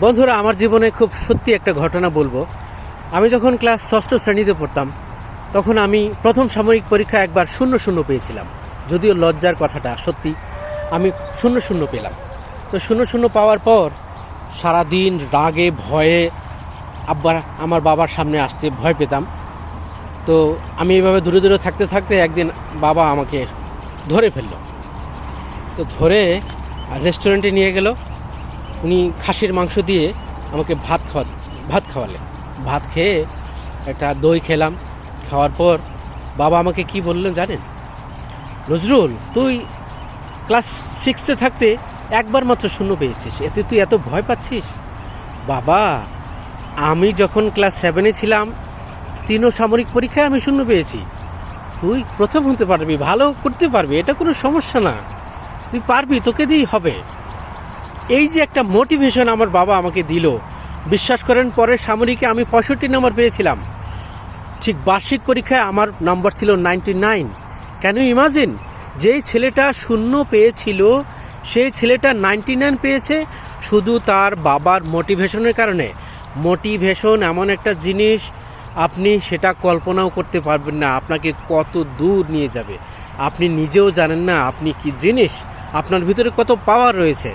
বন্ধুরা, আমার জীবনে খুব সত্যি একটা ঘটনা বলব। আমি যখন ক্লাস ষষ্ঠ শ্রেণীতে পড়তাম, তখন আমি প্রথম সামরিক পরীক্ষা একবার শূন্য শূন্য পেয়েছিলাম। যদিও লজ্জার কথাটা, সত্যি, আমি শূন্য শূন্য পেলাম। তো শূন্য শূন্য পাওয়ার পর সারাদিন রাগে, ভয়ে আব্বার আমার বাবার সামনে আসতে ভয় পেতাম। তো আমি এইভাবে দূরে দূরে থাকতে থাকতে একদিন বাবা আমাকে ধরে ফেলল। তো ধরে রেস্টুরেন্টে নিয়ে গেল। উনি খাসির মাংস দিয়ে আমাকে ভাত খাওয়া ভাত খাওয়ালেন ভাত খেয়ে একটা দই খেলাম। খাওয়ার পর বাবা আমাকে কি বললেন জানেন? নজরুল, তুই ক্লাস সিক্সে থাকতে একবার মাত্র শূন্য পেয়েছিস। এতে তুই এত ভয় পাচ্ছিস? বাবা, আমি যখন ক্লাস সেভেনে ছিলাম, তিনও সামরিক পরীক্ষায় আমি শূন্য পেয়েছি। তুই প্রথম হতে পারবি, ভালো করতে পারবি, এটা কোনো সমস্যা না। তুই পারবি, তোকে দিয়েই হবে। এই যে একটা মোটিভেশন আমার বাবা আমাকে দিল, বিশ্বাস করেন পরে সামরিকে আমি পঁয়ষট্টি নম্বর পেয়েছিলাম। ঠিক বার্ষিক পরীক্ষায় আমার নম্বর ছিল ninety nine can you imagine যেই ছেলেটা শূন্য পেয়েছিল, সেই ছেলেটা নাইনটি নাইন পেয়েছে, শুধু তার বাবার মোটিভেশনের কারণে। মোটিভেশন এমন একটা জিনিস, আপনি সেটা কল্পনাও করতে পারবেন না, আপনাকে কত দূর নিয়ে যাবে। আপনি নিজেও জানেন না, আপনি কি জিনিস? আপনার ভিতরে কত পাওয়ার রয়েছে।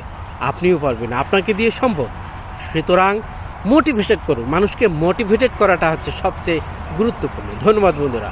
আপনিও পারবেন, আপনাকে দিয়ে সম্ভব। সুতরাং মোটিভেটেড করুন। মানুষকে মোটিভেটেড করাটা হচ্ছে সবচেয়ে গুরুত্বপূর্ণ। ধন্যবাদ বন্ধুরা।